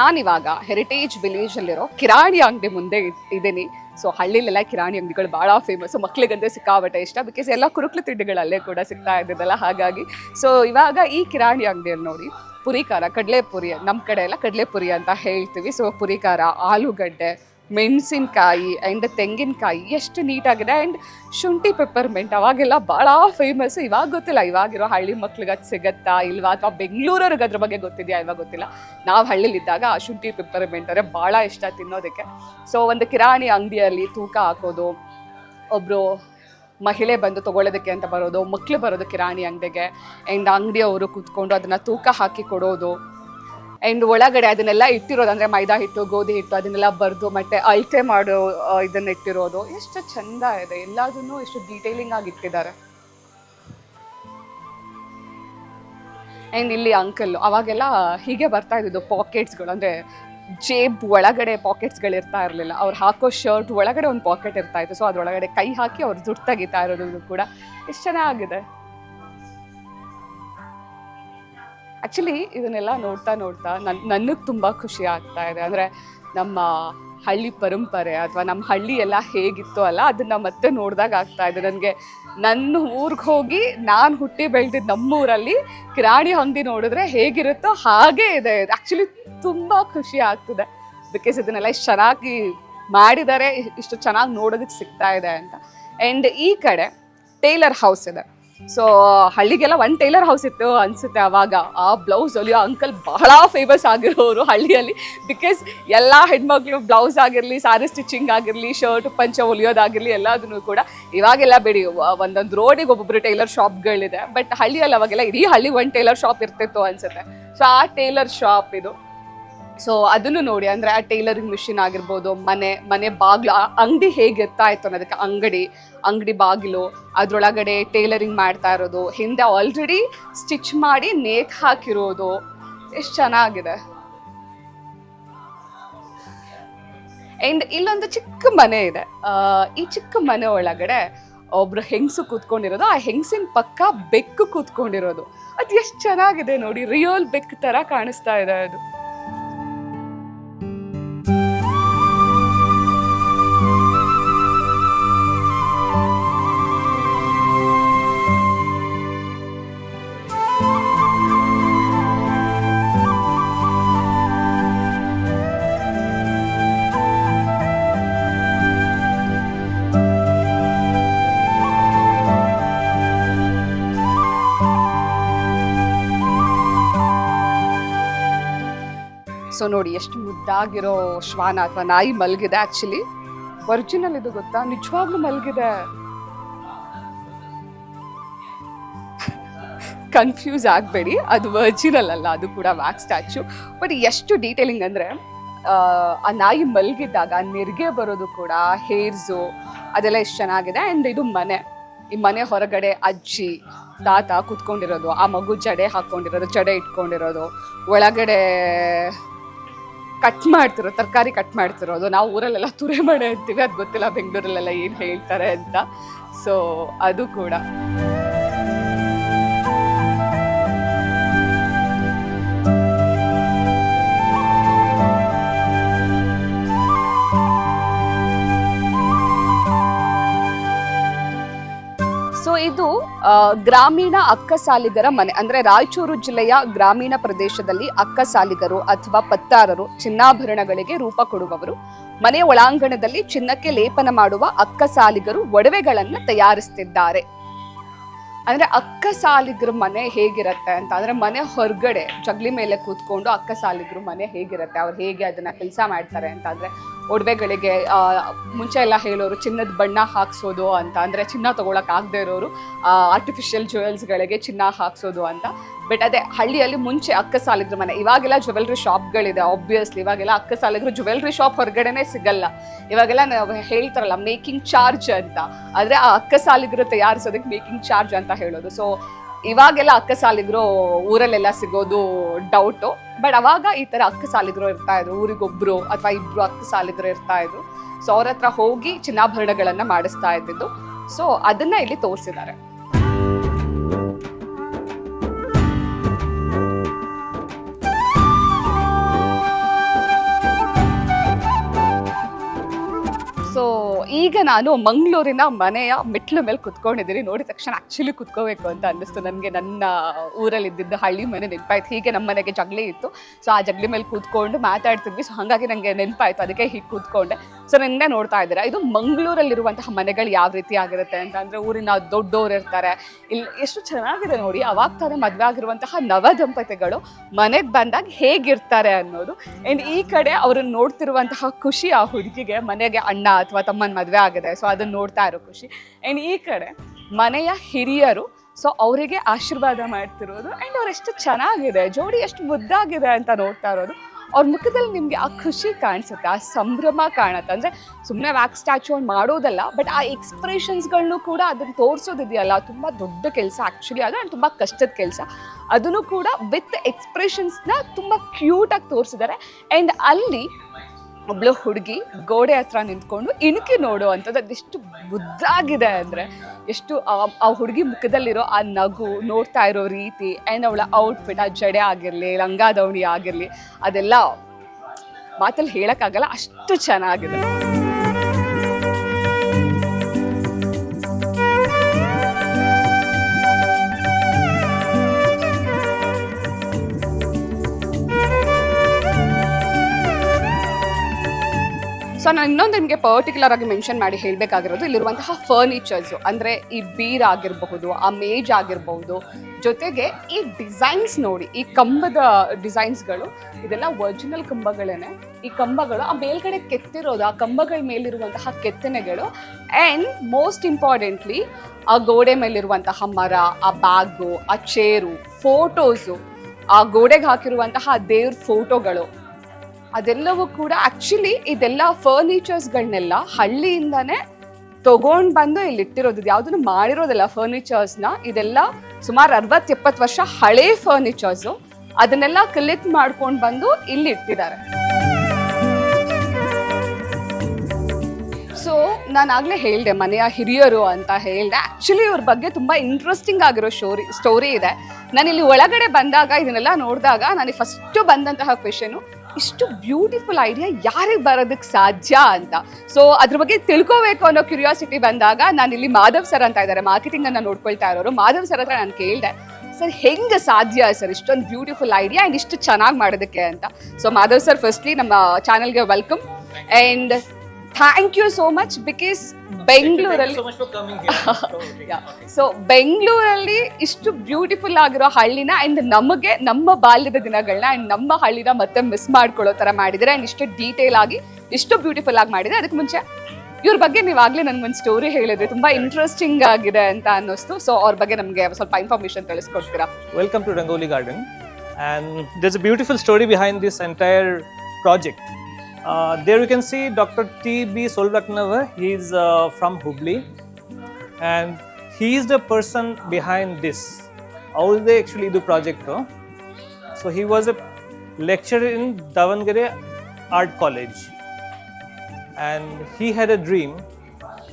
ನಾನಿವಾಗ heritage village ಅಲ್ಲಿರೋ ಕಿರಾಣಿ ಅಂಗಡಿ ಮುಂದೆ ಇದ್ದೀನಿ. ಸೊ ಹಳ್ಳಿಲೆಲ್ಲ ಕಿರಾಣಿ ಅಂಗಡಿಗಳು ಭಾಳ ಫೇಮಸ್ ಮಕ್ಳಿಗಂದ್ರೆ ಸಿಕ್ಕಾಬಟ್ಟೆ ಇಷ್ಟ ಬಿಕಾಸ್ ಎಲ್ಲ ಕುರುಕ್ಲು ತಿಂಡಿಗಳಲ್ಲೇ ಕೂಡ ಸಿಗ್ತಾ ಇದ್ದದಲ್ಲ ಹಾಗಾಗಿ. ಸೊ ಇವಾಗ ಈ ಕಿರಾಣಿ ಅಂಗಡಿಯಲ್ಲಿ ನೋಡಿ, ಪುರಿಕಾರ ಕಡಲೆ ಪುರಿ ನಮ್ಮ ಕಡೆ ಎಲ್ಲ ಕಡಲೆ ಪುರಿ ಅಂತ ಹೇಳ್ತೀವಿ. ಸೊ ಪುರಿಕಾರ, ಆಲೂಗಡ್ಡೆ ಮೆಣಸಿನ್ಕಾಯಿ ಆ್ಯಂಡ್ ತೆಂಗಿನಕಾಯಿ ಎಷ್ಟು ನೀಟಾಗಿದೆ ಆ್ಯಂಡ್ ಶುಂಠಿ ಪೆಪ್ಪರ್ಮೆಂಟ್ ಅವಾಗೆಲ್ಲ ಭಾಳ ಫೇಮಸ್ ಇವಾಗ ಗೊತ್ತಿಲ್ಲ, ಇವಾಗಿರೋ ಹಳ್ಳಿ ಮಕ್ಳಿಗೆ ಅದು ಸಿಗತ್ತಾ ಇಲ್ವಾ ಅಥವಾ ಬೆಂಗಳೂರವ್ರಿಗೆ ಅದ್ರ ಬಗ್ಗೆ ಗೊತ್ತಿದೆಯಾ ಇವಾಗ ಗೊತ್ತಿಲ್ಲ. ನಾವು ಹಳ್ಳಿಲಿದ್ದಾಗ ಆ ಶುಂಠಿ ಪೆಪ್ಪರ್ಮೆಂಟ್ ಅಂದರೆ ಭಾಳ ಇಷ್ಟ ತಿನ್ನೋದಕ್ಕೆ. ಸೊ ಒಂದು ಕಿರಾಣಿ ಅಂಗಡಿಯಲ್ಲಿ ತೂಕ ಹಾಕೋದು ಒಬ್ಬರು ಮಹಿಳೆ ಬಂದು ತಗೊಳ್ಳೋದಕ್ಕೆ ಅಂತ ಬರೋದು ಮಕ್ಕಳು ಬರೋದು ಕಿರಾಣಿ ಅಂಗಡಿಗೆ ಆ್ಯಂಡ್ ಅಂಗಡಿಯವರು ಕೂತ್ಕೊಂಡು ಅದನ್ನು ತೂಕ ಹಾಕಿ ಕೊಡೋದು. ಆ್ಯಂಡ್ ಒಳಗಡೆ ಅದನ್ನೆಲ್ಲ ಇಟ್ಟಿರೋದು, ಅಂದರೆ ಮೈದಾ ಹಿಟ್ಟು, ಗೋಧಿ ಹಿಟ್ಟು, ಅದನ್ನೆಲ್ಲ ಬರೆದು ಮತ್ತೆ ಅಳತೆ ಮಾಡೋ ಇದನ್ನ ಇಟ್ಟಿರೋದು. ಎಷ್ಟು ಚಂದ ಇದೆ. ಎಲ್ಲದನ್ನೂ ಎಷ್ಟು ಡೀಟೇಲಿಂಗ್ ಆಗಿ ಇಟ್ಟಿದ್ದಾರೆ. ಆ್ಯಂಡ್ ಇಲ್ಲಿ ಅಂಕಲ್ ಅವಾಗೆಲ್ಲ ಹೀಗೆ ಬರ್ತಾ ಇದ್ದಿದ್ದು ಪಾಕೆಟ್ಸ್ಗಳು ಅಂದರೆ ಜೇಬ್ ಒಳಗಡೆ ಪಾಕೆಟ್ಸ್ಗಳು ಇರ್ತಾ ಇರಲಿಲ್ಲ. ಅವ್ರು ಹಾಕೋ ಶರ್ಟ್ ಒಳಗಡೆ ಒಂದು ಪಾಕೆಟ್ ಇರ್ತಾ ಇತ್ತು. ಸೊ ಅದ್ರೊಳಗಡೆ ಕೈ ಹಾಕಿ ಅವ್ರು ದುಡ್ಡು ತೆಗಿತಾ ಇರೋದು ಕೂಡ. ಎಷ್ಟು ಚೆನ್ನಾಗಿದೆ. ಆ್ಯಕ್ಚುಲಿ ಇದನ್ನೆಲ್ಲ ನೋಡ್ತಾ ನೋಡ್ತಾ ನನ್, ನನಗೆ ತುಂಬ ಖುಷಿ ಆಗ್ತಾ ಇದೆ. ಅಂದರೆ ನಮ್ಮ ಹಳ್ಳಿ ಪರಂಪರೆ ಅಥವಾ ನಮ್ಮ ಹಳ್ಳಿ ಎಲ್ಲ ಹೇಗಿತ್ತು ಅಲ್ಲ, ಅದನ್ನು ಮತ್ತೆ ನೋಡಿದಾಗ ಆಗ್ತಾ ಇದೆ. ನನಗೆ ನನ್ನ ಊರಿಗೆ ಹೋಗಿ ನಾನು ಹುಟ್ಟಿ ಬೆಳೆದಿದ್ದು ನಮ್ಮೂರಲ್ಲಿ ಕಿರಾಣಿ ಅಂಗಡಿ ನೋಡಿದ್ರೆ ಹೇಗಿರುತ್ತೋ ಹಾಗೇ ಇದೆ. ಆ್ಯಕ್ಚುಲಿ ತುಂಬ ಖುಷಿ ಆಗ್ತಿದೆ. ಬಿಕಾಸ್ ಇದನ್ನೆಲ್ಲ ಇಷ್ಟು ಚೆನ್ನಾಗಿ ಮಾಡಿದ್ದಾರೆ ಇಷ್ಟು ಚೆನ್ನಾಗಿ ನೋಡೋದಕ್ಕೆ ಸಿಗ್ತಾ ಇದೆ ಅಂತ. ಆ್ಯಂಡ್ ಈ ಕಡೆ ಟೇಲರ್ ಹೌಸ್ ಇದೆ. ಸೊ ಹಳ್ಳಿಗೆಲ್ಲ ಒನ್ ಟೈಲರ್ ಹೌಸ್ ಇತ್ತು ಅನ್ಸುತ್ತೆ ಅವಾಗ. ಆ ಬ್ಲೌಸ್ ಹೊಲಿಯೋ ಅಂಕಲ್ ಬಹಳ ಫೇಮಸ್ ಆಗಿರೋರು ಹಳ್ಳಿಯಲ್ಲಿ. ಬಿಕಾಸ್ ಎಲ್ಲ ಹೆಣ್ಮಕ್ಳು ಬ್ಲೌಸ್ ಆಗಿರಲಿ ಸಾರಿ ಸ್ಟಿಚಿಂಗ್ ಆಗಿರಲಿ ಶರ್ಟ್ ಪಂಚ ಹೊಲಿಯೋದಾಗಿರಲಿ ಎಲ್ಲದನ್ನು ಕೂಡ ಇವಾಗೆಲ್ಲ ಬಿಡಿ ಒಂದೊಂದು ರೋಡಿಗೆ ಒಬ್ಬೊಬ್ರು ಟೈಲರ್ ಶಾಪ್ಗಳಿದೆ ಬಟ್ ಹಳ್ಳಿಯಲ್ಲಿ ಅವಾಗೆಲ್ಲ ಇಡೀ ಹಳ್ಳಿ ಒಂದು ಟೈಲರ್ ಶಾಪ್ ಇರ್ತಿತ್ತು ಅನ್ಸುತ್ತೆ. ಸೊ ಆ ಟೈಲರ್ ಶಾಪ್ ಇದು. ಸೊ ಅದನ್ನು ನೋಡಿ, ಅಂದ್ರೆ ಆ ಟೈಲರಿಂಗ್ ಮಿಷಿನ್ ಆಗಿರ್ಬೋದು, ಮನೆ ಮನೆ ಬಾಗಿಲು ಅಂಗಡಿ ಹೇಗಿರ್ತಾ ಇತ್ತು ಅನ್ನೋದಕ್ಕೆ ಅಂಗಡಿ ಅಂಗಡಿ ಬಾಗಿಲು, ಅದ್ರೊಳಗಡೆ ಟೈಲರಿಂಗ್ ಮಾಡ್ತಾ ಇರೋದು, ಹಿಂದೆ ಆಲ್ರೆಡಿ ಸ್ಟಿಚ್ ಮಾಡಿ ನೇಕ್ ಹಾಕಿರೋದು, ಎಷ್ಟು ಚೆನ್ನಾಗಿದೆ. ಆ್ಯಂಡ್ ಇಲ್ಲೊಂದು ಚಿಕ್ಕ ಮನೆ ಇದೆ. ಈ ಚಿಕ್ಕ ಮನೆ ಒಳಗಡೆ ಒಬ್ರು ಹೆಂಗಸು ಕೂತ್ಕೊಂಡಿರೋದು, ಆ ಹೆಂಗಸಿನ ಪಕ್ಕ ಬೆಕ್ಕು ಕೂತ್ಕೊಂಡಿರೋದು. ಅದು ಎಷ್ಟು ಚೆನ್ನಾಗಿದೆ ನೋಡಿ ರಿಯಲ್ ಬೆಕ್ ತರ ಕಾಣಿಸ್ತಾ ಇದೆ ಅದು. ಸೊ ನೋಡಿ, ಎಷ್ಟು ಮುದ್ದಾಗಿರೋ ಶ್ವಾನ ಅಥವಾ ನಾಯಿ ಮಲಗಿದೆ ಆಕ್ಚುಲಿ ಒರಿಜಿನಲ್ ಇದು ಗೊತ್ತಾ? ನಿಜವಾಗ್ಲೂ ಮಲಗಿದೆ. ಕನ್ಫ್ಯೂಸ್ ಆಗಬೇಡಿ. ಅದು ವರ್ಜಿನಲ್ ಅಲ್ಲ, ಅದು ಕೂಡ ವ್ಯಾಕ್ ಸ್ಟ್ಯಾಚು ಬಟ್ ಎಷ್ಟು ಡೀಟೇಲಿಂಗ್ ಅಂದರೆ, ಆ ನಾಯಿ ಮಲಗಿದ್ದಾಗ ನಿರ್ಗೆ ನೆರಿಗೆ ಬರೋದು ಕೂಡ ಹೇರ್ಸು ಅದೆಲ್ಲ ಎಷ್ಟು ಚೆನ್ನಾಗಿದೆ. ಆ್ಯಂಡ್ ಇದು ಮನೆ. ಈ ಮನೆ ಹೊರಗಡೆ ಅಜ್ಜಿ, ತಾತ ಕೂತ್ಕೊಂಡಿರೋದು, ಆ ಮಗು ಜಡೆ ಹಾಕ್ಕೊಂಡಿರೋದು ಜಡೆ ಇಟ್ಕೊಂಡಿರೋದು, ಒಳಗಡೆ ಕಟ್ ಮಾಡ್ತಿರೋ, ತರಕಾರಿ ಕಟ್ ಮಾಡ್ತಿರೋದು ನಾವು ಊರಲ್ಲೆಲ್ಲ ತುರೆ ಮಾಡಿ ಅಂತೀವಿ ಅದು ಗೊತ್ತಿಲ್ಲ, ಬೆಂಗಳೂರಲ್ಲೆಲ್ಲ ಏನು ಹೇಳ್ತಾರೆ ಅಂತ. ಸೊ ಅದು ಕೂಡ. ಇದು ಗ್ರಾಮೀಣ ಗ್ರಾಮೀಣ ಅಕ್ಕಸಾಲಿಗರ ಮನೆ. ಅಂದ್ರೆ ರಾಯಚೂರು ಜಿಲ್ಲೆಯ ಗ್ರಾಮೀಣ ಪ್ರದೇಶದಲ್ಲಿ ಅಕ್ಕಸಾಲಿಗರು ಅಥವಾ ಪತ್ತಾರರು ಚಿನ್ನಾಭರಣಗಳಿಗೆ ರೂಪ ಕೊಡುವವರು. ಮನೆ ಒಳಾಂಗಣದಲ್ಲಿ ಚಿನ್ನಕ್ಕೆ ಲೇಪನ ಮಾಡುವ ಅಕ್ಕಸಾಲಿಗರು ಒಡವೆಗಳನ್ನ ತಯಾರಿಸ್ತಿದ್ದಾರೆ. ಅಂದ್ರೆ ಅಕ್ಕಸಾಲಿಗರ ಮನೆ ಹೇಗಿರತ್ತೆ ಅಂತ. ಅಂದ್ರೆ ಮನೆ ಹೊರಗಡೆ, ಜಗ್ಲಿ ಮೇಲೆ ಕೂತ್ಕೊಂಡು ಅಕ್ಕಸಾಲಿಗರು ಮನೆ ಹೇಗಿರತ್ತೆ, ಅವ್ರು ಹೇಗೆ ಅದನ್ನ ಕೆಲಸ ಮಾಡ್ತಾರೆ ಅಂತ. ಅಂದ್ರೆ ಒಡವೆಗಳಿಗೆ ಮುಂಚೆ ಎಲ್ಲ ಹೇಳೋರು ಚಿನ್ನದ ಬಣ್ಣ ಹಾಕ್ಸೋದು ಅಂತ, ಅಂದರೆ ಚಿನ್ನ ತೊಗೊಳಕ್ಕೆ ಆಗದೆ ಇರೋರು ಆರ್ಟಿಫಿಷಿಯಲ್ ಜ್ಯುವೆಲ್ಸ್ಗಳಿಗೆ ಚಿನ್ನ ಹಾಕ್ಸೋದು ಅಂತ. ಬಟ್ ಅದೇ, ಹಳ್ಳಿಯಲ್ಲಿ ಮುಂಚೆ ಅಕ್ಕ ಸಾಲಿದ್ರು ಮನೆ, ಇವಾಗೆಲ್ಲ ಜ್ಯುವೆಲ್ರಿ ಶಾಪ್ಗಳಿದೆ ಆಬ್ವಿಯಸ್ಲಿ ಇವಾಗೆಲ್ಲ ಅಕ್ಕ ಸಾಲಿದ್ರು ಜ್ಯುವೆಲ್ರಿ ಶಾಪ್ ಹೊರಗಡೆನೇ ಸಿಗಲ್ಲ. ಇವಾಗೆಲ್ಲ ನಾವು ಹೇಳ್ತಾರಲ್ಲ ಮೇಕಿಂಗ್ ಚಾರ್ಜ್ ಅಂತ. ಆದರೆ ಆ ಅಕ್ಕ ಸಾಲಿದ್ರು ತಯಾರಿಸೋದಕ್ಕೆ ಮೇಕಿಂಗ್ ಚಾರ್ಜ್ ಅಂತ ಹೇಳೋದು. ಸೊ ಇವಾಗೆಲ್ಲ ಅಕ್ಕ ಸಾಲಿಗರು ಊರಲ್ಲೆಲ್ಲ ಸಿಗೋದು ಡೌಟು ಬಟ್ ಅವಾಗ ಈ ತರ ಅಕ್ಕಸಾಲಿಗರು ಇರ್ತಾ ಇದ್ರು ಊರಿಗೊಬ್ರು ಅಥವಾ ಇಬ್ರು ಅಕ್ಕಸಾಲಿಗರು ಇರ್ತಾ ಇದ್ರು. ಸೊ ಅವ್ರ ಹತ್ರ ಹೋಗಿ ಚಿನ್ನಾಭರಣಗಳನ್ನ ಮಾಡಿಸ್ತಾ ಇದ್ದಿದ್ದು. ಸೊ ಅದನ್ನ ಇಲ್ಲಿ ತೋರಿಸಿದ್ದಾರೆ. ಈಗ ನಾನು ಮಂಗಳೂರಿನ ಮನೆಯ ಮೆಟ್ಲು ಮೇಲೆ ಕುತ್ಕೊಂಡಿದ್ದೀನಿ. ನೋಡಿದ ತಕ್ಷಣ ಆಕ್ಚುಲಿ ಕುತ್ಕೋಬೇಕು ಅಂತ ಅನ್ನಿಸ್ತು. ನನಗೆ ನನ್ನ ಊರಲ್ಲಿ ಇದ್ದಿದ್ದ ಹಳ್ಳಿ ಮನೆ ನೆನಪಾಯ್ತು. ಹೀಗೆ ನಮ್ಮ ಮನೆಗೆ ಜಗಲಿ ಇತ್ತು. ಸೊ ಆ ಜಗಲಿ ಮೇಲೆ ಕೂತ್ಕೊಂಡು ಮಾತಾಡ್ತಿದ್ವಿ. ಸೊ ಹಾಗಾಗಿ ನನಗೆ ನೆನಪಾಯ್ತು. ಅದಕ್ಕೆ ಹೀಗೆ ಕೂತ್ಕೊಂಡೆ. ಸೊ ನಿನ್ನೆ ನೋಡ್ತಾ ಇದ್ದೀರಾ? ಇದು ಮಂಗಳೂರಲ್ಲಿರುವಂತಹ ಮನೆಗಳು ಯಾವ ರೀತಿ ಆಗಿರುತ್ತೆ ಅಂತ. ಅಂದರೆ ಊರಿನ ದೊಡ್ಡವರು ಇರ್ತಾರೆ. ಇಲ್ಲಿ ಎಷ್ಟು ಚೆನ್ನಾಗಿದೆ ನೋಡಿ. ಅವಾಗ ತಾನೇ ಮದುವೆ ಆಗಿರುವಂತಹ ನವ ದಂಪತಿಗಳು ಮನೆಗೆ ಬಂದಾಗ ಹೇಗಿರ್ತಾರೆ ಅನ್ನೋದು. ಆ್ಯಂಡ್ ಈ ಕಡೆ ಅವ್ರನ್ನ ನೋಡ್ತಿರುವಂತಹ ಖುಷಿ ಆ ಹುಡುಗಿಗೆ, ಮನೆಗೆ ಅಣ್ಣ ಅಥವಾ ತಮ್ಮನ ಮದುವೆ ಆಗಿದೆ. ಸೊ ಅದನ್ನ ನೋಡ್ತಾ ಇರೋ ಖುಷಿ. ಆ್ಯಂಡ್ ಈ ಕಡೆ ಮನೆಯ ಹಿರಿಯರು ಸೊ ಅವರಿಗೆ ಆಶೀರ್ವಾದ ಮಾಡ್ತಿರೋದು ಆ್ಯಂಡ್ ಅವ್ರು ಎಷ್ಟು ಚೆನ್ನಾಗಿದೆ, ಜೋಡಿ ಎಷ್ಟು ಮುದ್ದಾಗಿದೆ ಅಂತ ನೋಡ್ತಾ ಇರೋದು. ಅವ್ರ ಮುಖದಲ್ಲಿ ನಿಮಗೆ ಆ ಖುಷಿ ಕಾಣಿಸುತ್ತೆ, ಆ ಸಂಭ್ರಮ ಕಾಣುತ್ತೆ. ಅಂದರೆ ಸುಮ್ಮನೆ ವ್ಯಾಕ್ ಸ್ಟ್ಯಾಚು ಮಾಡೋದಲ್ಲ ಬಟ್ ಆ ಎಕ್ಸ್ಪ್ರೆಷನ್ಸ್ಗಳನ್ನೂ ಕೂಡ ಅದನ್ನು ತೋರಿಸೋದಿದೆಯಲ್ಲ, ತುಂಬ ದೊಡ್ಡ ಕೆಲಸ ಆ್ಯಕ್ಚುಲಿ ಅದು ಆ್ಯಂಡ್ ತುಂಬ ಕಷ್ಟದ ಕೆಲಸ. ಅದನ್ನು ಕೂಡ ವಿತ್ ಎಕ್ಸ್ಪ್ರೆಷನ್ಸ್ನ ತುಂಬ ಕ್ಯೂಟಾಗಿ ತೋರಿಸಿದ್ದಾರೆ. ಆ್ಯಂಡ್ ಅಲ್ಲಿ ಒಬ್ಳು ಹುಡುಗಿ ಗೋಡೆ ಹತ್ರ ನಿಂತ್ಕೊಂಡು ಇಣುಕಿ ನೋಡು ಅಂಥದ್ದು ಅದೆಷ್ಟು ಬುದ್ಧಾಗಿದೆ ಅಂದರೆ ಎಷ್ಟು ಆ- ಆ ಹುಡುಗಿ ಮುಖದಲ್ಲಿರೋ ಆ ನಗು ನೋಡ್ತಾ ಇರೋ ರೀತಿ ಆ್ಯಂಡ್ ಅವಳ ಔಟ್ಫಿಟ್ ಆ ಜಡೆ ಆಗಿರಲಿ, ಲಂಗಾದವಣಿ ಆಗಿರಲಿ, ಅದೆಲ್ಲ ಮಾತಲ್ಲಿ ಹೇಳೋಕ್ಕಾಗಲ್ಲ, ಅಷ್ಟು ಚೆನ್ನಾಗಿದೆ. ಸೊ ನಾನು ಇನ್ನೊಂದು ನಿಮಗೆ ಪರ್ಟಿಕ್ಯುಲರ್ ಆಗಿ ಮೆನ್ಷನ್ ಮಾಡಿ ಹೇಳಬೇಕಾಗಿರೋದು ಇಲ್ಲಿರುವಂತಹ ಫರ್ನಿಚರ್ಸು ಅಂದರೆ ಈ ಬೀರ್ ಆಗಿರಬಹುದು, ಆ ಮೇಜ್ ಆಗಿರಬಹುದು. ಜೊತೆಗೆ ಈ ಡಿಸೈನ್ಸ್ ನೋಡಿ, ಈ ಕಂಬದ ಡಿಸೈನ್ಸ್ಗಳು ಇದೆಲ್ಲ ಒರಿಜಿನಲ್ ಕಂಬಗಳೇನೆ. ಈ ಕಂಬಗಳು, ಆ ಮೇಲ್ಗಡೆ ಕೆತ್ತಿರೋದು, ಆ ಕಂಬಗಳ ಮೇಲಿರುವಂತಹ ಕೆತ್ತನೆಗಳು. ಆ್ಯಂಡ್ ಮೋಸ್ಟ್ ಇಂಪಾರ್ಟೆಂಟ್ಲಿ ಆ ಗೋಡೆ ಮೇಲಿರುವಂತಹ ಮರ, ಆ ಬ್ಯಾಗು ಆ ಚೇರು ಫೋಟೋಸು ಆ ಗೋಡೆಗೆ ಹಾಕಿರುವಂತಹ ದೇವ್ರ ಫೋಟೋಗಳು ಅದೆಲ್ಲವೂ ಕೂಡ ಆಕ್ಚುಲಿ ಇದೆಲ್ಲ ಫರ್ನಿಚರ್ಸ್ಗಳನ್ನೆಲ್ಲ ಹಳ್ಳಿಯಿಂದಾನೇ ತಗೊಂಡ್ ಬಂದು ಇಲ್ಲಿ ಇಟ್ಟಿರೋದು ಯಾವ್ದನ್ನು ಮಾಡಿರೋದಿಲ್ಲ ಫರ್ನಿಚರ್ಸ್ನ ಇದೆಲ್ಲ ಸುಮಾರು ಅರವತ್ತು ಎಪ್ಪತ್ತು ವರ್ಷ ಹಳೇ ಫರ್ನಿಚರ್ಸು ಅದನ್ನೆಲ್ಲ ಕಲೆಕ್ಟ್ ಮಾಡ್ಕೊಂಡು ಬಂದು ಇಲ್ಲಿ ಇಟ್ಟಿದ್ದಾರೆ ಸೊ ನಾನು ಆಗಲೇ ಹೇಳಿದೆ, ಮನೆಯ ಹಿರಿಯರು ಅಂತ ಹೇಳಿದೆ. ಆ್ಯಕ್ಚುಲಿ ಇವ್ರ ಬಗ್ಗೆ ತುಂಬ ಇಂಟ್ರೆಸ್ಟಿಂಗ್ ಆಗಿರೋ ಸ್ಟೋರಿ ಸ್ಟೋರಿ ಇದೆ. ನಾನು ಇಲ್ಲಿ ಒಳಗಡೆ ಬಂದಾಗ, ಇದನ್ನೆಲ್ಲ ನೋಡಿದಾಗ ನನಗೆ ಫಸ್ಟು ಬಂದಂತಹ ಕ್ವೆಶನು ಇಷ್ಟು ಬ್ಯೂಟಿಫುಲ್ ಐಡಿಯಾ ಯಾರಿಗೆ ಬರೋದಕ್ಕೆ ಸಾಧ್ಯ ಅಂತ. ಸೊ ಅದ್ರ ಬಗ್ಗೆ ತಿಳ್ಕೋಬೇಕು ಅನ್ನೋ ಕ್ಯೂರಿಯಾಸಿಟಿ ಬಂದಾಗ ನಾನು ಇಲ್ಲಿ ಮಾಧವ್ ಸರ್ ಅಂತ ಇದ್ದಾರೆ ಮಾರ್ಕೆಟಿಂಗ್ ಅನ್ನ ನೋಡ್ಕೊಳ್ತಾ ಇರೋರು. ಮಾಧವ್ ಸರ್ ಹತ್ರ ನಾನು ಕೇಳಿದೆ, ಸರ್, ಹೆಂಗೆ ಸಾಧ್ಯ ಸರ್ ಇಷ್ಟೊಂದು ಬ್ಯೂಟಿಫುಲ್ ಐಡಿಯಾ ಆ್ಯಂಡ್ ಇಷ್ಟು ಚೆನ್ನಾಗಿ ಮಾಡೋದಕ್ಕೆ? ಅಂತ. ಸೊ ಮಾಧವ್ ಸರ್ ಫಸ್ಟ್ಲಿ ನಮ್ಮ ಚಾನಲ್ಗೆ welcome and thank you so much because ಬೆಂಗಳೂರಲ್ಲಿ so much for coming here. So, okay. So ಬೆಂಗಳೂರಲ್ಲಿ ಇಷ್ಟು ಬ್ಯೂಟಿಫುಲ್ ಆಗಿರೋ ಹಳ್ಳಿನ ಅಂಡ್ ನಮಗೆ ನಮ್ಮ ಬಾಲ್ಯದ ದಿನಗಳನ್ನ ಅಂಡ್ ನಮ್ಮ ಹಳ್ಳಿನ ಮತ್ತೆ ಮಿಸ್ ಮಾಡ್ಕೊಳ್ಳೋ ಥರ ಮಾಡಿದರೆ ಅಂಡ್ ಇಷ್ಟು ಡೀಟೇಲ್ ಆಗಿ ಇಷ್ಟು ಬ್ಯೂಟಿಫುಲ್ ಆಗಿ ಮಾಡಿದರೆ ಅದಕ್ಕೆ ಮುಂಚೆ ಇವ್ರ ಬಗ್ಗೆ ನೀವಾಗ್ಲೇ ಒಂದು ಸ್ಟೋರಿ ಹೇಳಿದ್ರಿ. ತುಂಬ ಇಂಟ್ರೆಸ್ಟಿಂಗ್ ಆಗಿದೆ ಅಂತ ಅನ್ನಿಸ್ತು. ಸೊ ಅವ್ರ ಬಗ್ಗೆ ನಮಗೆ ಸ್ವಲ್ಪ information ತಿಳಿಸ್ಕೊಡ್ತೀರಾ? Welcome to Rangoli garden and this uh beautiful story behind this entire project. Uh, there you can see Dr. T.B. Solvatnavar. He's uh, from Hubli. And he is the person behind this. How they actually do project. huh? So he was a lecturer in Davangere Art College. And he had a dream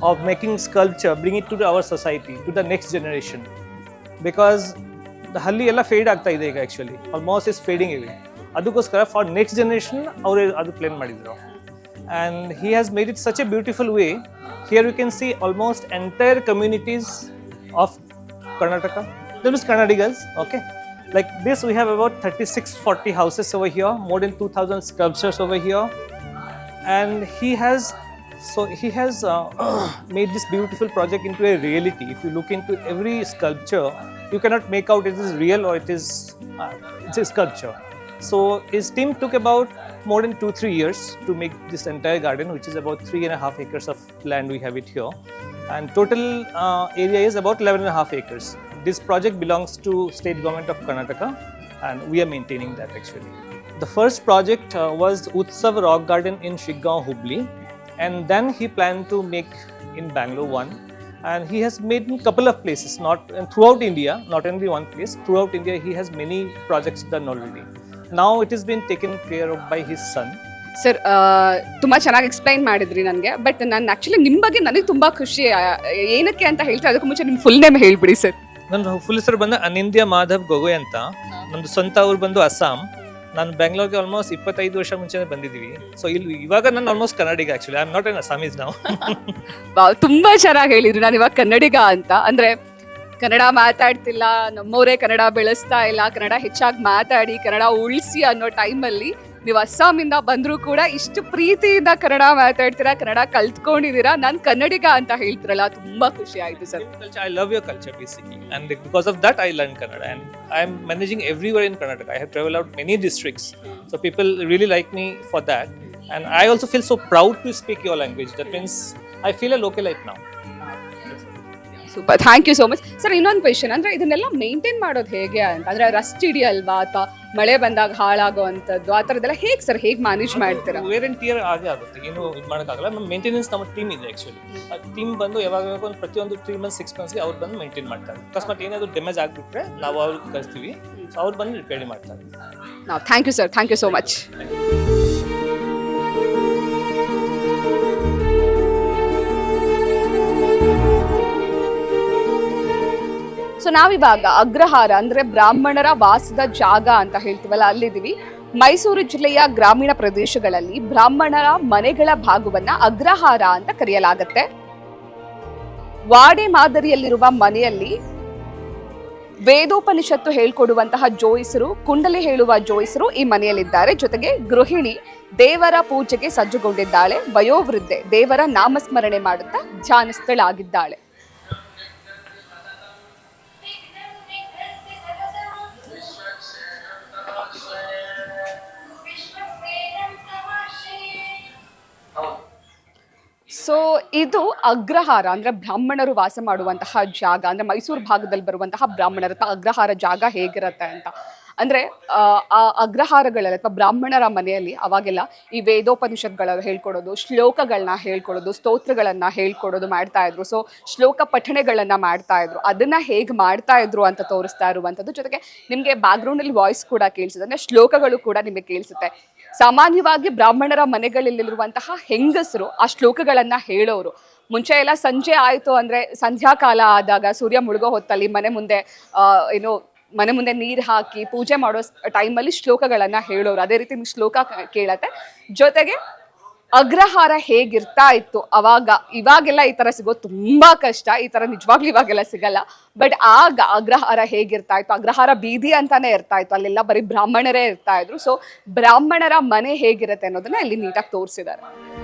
of making sculpture, bring it to our society, to the next generation. Because ಹಲ್ಲಿ ಎಲ್ಲ feed ಆಗ್ತಾ ಇದೆ ಈಗ actually almost is fading ಇವೆ ಅದಕ್ಕೋಸ್ಕರ for next generation ಅವರು ಅದು plane ಮಾಡಿದ್ರು and he has made it such a beautiful way here you can see almost entire communities of Karnataka there is ಕನ್ನಡಿಗಲ್ಸ್ okay like this we have about thirty six forty houses over here more than two thousand sculptures over here and he has so he has uh, made this beautiful project into a reality if you look into every sculpture you cannot make out it is real or it is uh, it's a sculpture so his team took about more than two three years to make this entire garden which is about three and a half acres of land we have it here and total uh, area is about 11 and a half acres this project belongs to state government of karnataka and we are maintaining that actually the first project uh, was Utsav Rock Garden in Shiggaon, Hubli, and then he planned to make in Bangalore one, and he has made in couple of places, not throughout India, not only one place. Throughout India, he has many projects done already. Now it has been taken care of by his son. Sir ತುಂಬಾ ಚೆನ್ನಾಗಿ explain ಮಾಡಿದ್ರಿ ನನಗೆ but ನಾನು actually ನಿಮ್ಮ ಬಗ್ಗೆ ನನಗೆ ತುಂಬಾ ಖುಷಿ ಆ, ಏನಕ್ಕೆ ಅಂತ ಹೇಳ್ತಾರೆ? ಅದಕ್ಕೂ ಮುಂಚೆ ನಿಮ್ಮ ಫುಲ್ ನೇಮ್ ಹೇಳ್ಬಿಡಿ ಸರ್ ನನ್ನ ಫುಲ್ ಹೆಸರು ಬಂದು ಅನಿಂದ್ಯ ಮಾಧವ್ ಗೊಗೊಯ್ ಅಂತ. ನಂದು ಸ್ವಂತ ಊರು ಬಂದು ಅಸ್ಸಾಂ. ನಾನು ಬೆಂಗಳೂರಿಗೆ ಆಲ್ಮೋಸ್ಟ್ ಇಪ್ಪತ್ತೈದು ವರ್ಷ ಮುಂಚೆ ಬಂದಿದ್ದೀವಿ. ಸೊ ಇಲ್ಲಿ ಇವಾಗ ನಾನು almost Kannadiga actually I am not an Assamese ನಾವು ತುಂಬಾ ಚೆನ್ನಾಗಿ ಹೇಳಿದ್ರಿ. ನಾನು ಇವಾಗ ಕನ್ನಡಿಗ ಅಂತ. ಅಂದ್ರೆ ಕನ್ನಡ ಮಾತಾಡ್ತಿಲ್ಲ ನಮ್ಮೋರೇ ಕನ್ನಡ ಬೆಳೆಸ್ತಾ ಇಲ್ಲ, ಕನ್ನಡ ಹೆಚ್ಚಾಗಿ ಮಾತಾಡಿ, ಕನ್ನಡ ಉಳಿಸಿ ಅನ್ನೋ ಟೈಮಲ್ಲಿ ನೀವು ಅಸ್ಸಾಮಿಂದ ಬಂದರೂ ಕೂಡ ಇಷ್ಟು ಪ್ರೀತಿಯಿಂದ ಕನ್ನಡ ಮಾತಾಡ್ತೀರಾ, ಕನ್ನಡ ಕಲ್ತ್ಕೊಂಡಿದ್ದೀರಾ? ನಾನು ಕನ್ನಡಿಗ ಅಂತ ಹೇಳ್ತಿರಲ್ಲ, ತುಂಬ ಖುಷಿ ಆಯಿತು sir. I love your culture basically and because of that I learn Kannada and I am managing everywhere in Karnataka I have travel out many districts so people really like me for that and I also feel so proud to speak your language that means I feel a local life now super thank you so much sir ಇನ್ನೊಂದು question ಅಂದ್ರೆ ಇದನ್ನೆಲ್ಲ maintain ಮಾಡೋದು ಹೇಗೆ ಅಂತ? ಅಂದ್ರೆ Rust ಹಿಡಿಯಲ್ವಾ ಅಥವಾ ಮಳೆ ಬಂದಾಗ ಹಾಳಾಗುವಂಥದ್ದು ಆ ಥರದ್ದೆಲ್ಲ ಹೇಗೆ ಸರ್ ಹೇಗೆ ಮ್ಯಾನೇಜ್ ಮಾಡ್ತೀರಾ? ವೇರ್ ಅಂಡ್ ಟಿಯರ್ ಆಗೇ ಆಗುತ್ತೆ. ಏನು ಇದು ಮಾಡೋಕ್ಕಾಗಲ್ಲ. ನಮ್ಮ ಮೇಂಟೆನೆನ್ಸ್ ನಮ್ಮ ಟೀಮ್ ಇದೆ ಆ್ಯಕ್ಚುಲಿ ಆ ಟೀಮ್ ಬಂದು ಯಾವಾಗ ಯಾವಾಗ ಒಂದು ಪ್ರತಿಯೊಂದು ತ್ರೀ ಮಂತ್ಸ್ ಸಿಕ್ಸ್ ಮಂತ್ಸ್ಗೆ ಅವ್ರು ಬಂದು ಮೇಂಟೈನ್ ಮಾಡ್ತಾರೆ. ಅಕಸ್ಮಾತ್ ಏನಾದರೂ ಡ್ಯಾಮೇಜ್ ಆಗಿಬಿಟ್ರೆ ನಾವು ಅವ್ರಿಗೆ ಕಳಿಸ್ತೀವಿ. ಸೊ ಅವ್ರು ಬಂದು ರಿಪೇರಿ ಮಾಡ್ತಾರೆ. ನಾವು thank you sir thank you so much so ನಾವಿವಾಗ ಅಗ್ರಹಾರ ಅಂದ್ರೆ ಬ್ರಾಹ್ಮಣರ ವಾಸದ ಜಾಗ ಅಂತ ಹೇಳ್ತೀವಲ್ಲ, ಅಲ್ಲಿದ್ದೀವಿ. ಮೈಸೂರು ಜಿಲ್ಲೆಯ ಗ್ರಾಮೀಣ ಪ್ರದೇಶಗಳಲ್ಲಿ ಬ್ರಾಹ್ಮಣರ ಮನೆಗಳ ಭಾಗವನ್ನ ಅಗ್ರಹಾರ ಅಂತ ಕರೆಯಲಾಗತ್ತೆ. ವಾಡೆ ಮಾದರಿಯಲ್ಲಿರುವ ಮನೆಯಲ್ಲಿ ವೇದೋಪನಿಷತ್ತು ಹೇಳ್ಕೊಡುವಂತಹ ಜೋಯಿಸರು, ಕುಂಡಲಿ ಹೇಳುವ ಜೋಯಿಸರು ಈ ಮನೆಯಲ್ಲಿದ್ದಾರೆ. ಜೊತೆಗೆ ಗೃಹಿಣಿ ದೇವರ ಪೂಜೆಗೆ ಸಜ್ಜುಗೊಂಡಿದ್ದಾಳೆ. ವಯೋವೃದ್ಧೆ ದೇವರ ನಾಮಸ್ಮರಣೆ ಮಾಡುತ್ತಾ ಧ್ಯಾನಸ್ಥಳಾಗಿದ್ದಾಳೆ. ಸೊ ಇದು ಅಗ್ರಹಾರ ಅಂದ್ರೆ ಬ್ರಾಹ್ಮಣರು ವಾಸ ಮಾಡುವಂತಹ ಜಾಗ ಅಂದ್ರೆ ಮೈಸೂರು ಭಾಗದಲ್ಲಿ ಬರುವಂತಹ ಬ್ರಾಹ್ಮಣರ ಅಗ್ರಹಾರ ಜಾಗ ಹೇಗಿರುತ್ತೆ ಅಂತ. ಅಂದ್ರೆ ಆ, ಆ ಅಗ್ರಹಾರಗಳಲ್ಲಿ ಅಥವಾ ಬ್ರಾಹ್ಮಣರ ಮನೆಯಲ್ಲಿ ಅವಾಗೆಲ್ಲ ಈ ವೇದೋಪನಿಷತ್ಗಳ ಹೇಳ್ಕೊಡೋದು ಶ್ಲೋಕಗಳನ್ನ ಹೇಳ್ಕೊಡೋದು ಸ್ತೋತ್ರಗಳನ್ನ ಹೇಳ್ಕೊಡೋದು ಮಾಡ್ತಾ ಇದ್ರು. ಸೊ ಶ್ಲೋಕ ಪಠಣೆಗಳನ್ನು ಮಾಡ್ತಾ ಇದ್ರು. ಅದನ್ನ ಹೇಗೆ ಮಾಡ್ತಾ ಇದ್ರು ಅಂತ ತೋರಿಸ್ತಾ ಇರುವಂಥದ್ದು. ಜೊತೆಗೆ ನಿಮಗೆ ಬ್ಯಾಕ್ಗ್ರೌಂಡಲ್ಲಿ ವಾಯ್ಸ್ ಕೂಡ ಕೇಳಿಸುತ್ತೆ. ಅಂದ್ರೆ ಶ್ಲೋಕಗಳು ಕೂಡ ನಿಮಗೆ ಕೇಳಿಸುತ್ತೆ. ಸಾಮಾನ್ಯವಾಗಿ ಬ್ರಾಹ್ಮಣರ ಮನೆಗಳಲ್ಲಿರುವಂತಹ ಹೆಂಗಸರು ಆ ಶ್ಲೋಕಗಳನ್ನ ಹೇಳೋರು. ಮುಂಚೆ ಎಲ್ಲ ಸಂಜೆ ಆಯಿತು ಅಂದ್ರೆ ಸಂಧ್ಯಾಕಾಲ ಆದಾಗ ಸೂರ್ಯ ಮುಳುಗೋ ಹೊತ್ತಲ್ಲಿ ಮನೆ ಮುಂದೆ ಏನು ಮನೆ ಮುಂದೆ ನೀರು ಹಾಕಿ ಪೂಜೆ ಮಾಡೋ ಟೈಮಲ್ಲಿ ಶ್ಲೋಕಗಳನ್ನ ಹೇಳೋರು. ಅದೇ ರೀತಿ ಶ್ಲೋಕ ಕೇಳತ್ತೆ. ಜೊತೆಗೆ ಅಗ್ರಹಾರ ಹೇಗಿರ್ತಾ ಇತ್ತು ಅವಾಗ? ಇವಾಗೆಲ್ಲ ಈ ತರ ಸಿಗೋದು ತುಂಬಾ ಕಷ್ಟ. ಈ ತರ ನಿಜವಾಗ್ಲೂ ಇವಾಗೆಲ್ಲ ಸಿಗಲ್ಲ. ಬಟ್ ಆಗ ಅಗ್ರಹಾರ ಹೇಗಿರ್ತಾ ಇತ್ತು? ಅಗ್ರಹಾರ ಬೀದಿ ಅಂತಾನೆ ಇರ್ತಾ ಇತ್ತು. ಅಲ್ಲೆಲ್ಲ ಬರೀ ಬ್ರಾಹ್ಮಣರೇ ಇರ್ತಾ ಇದ್ರು. ಸೊ ಬ್ರಾಹ್ಮಣರ ಮನೆ ಹೇಗಿರುತ್ತೆ ಅನ್ನೋದನ್ನ ಇಲ್ಲಿ ನೀಟಾಗಿ ತೋರಿಸಿದ್ದಾರೆ.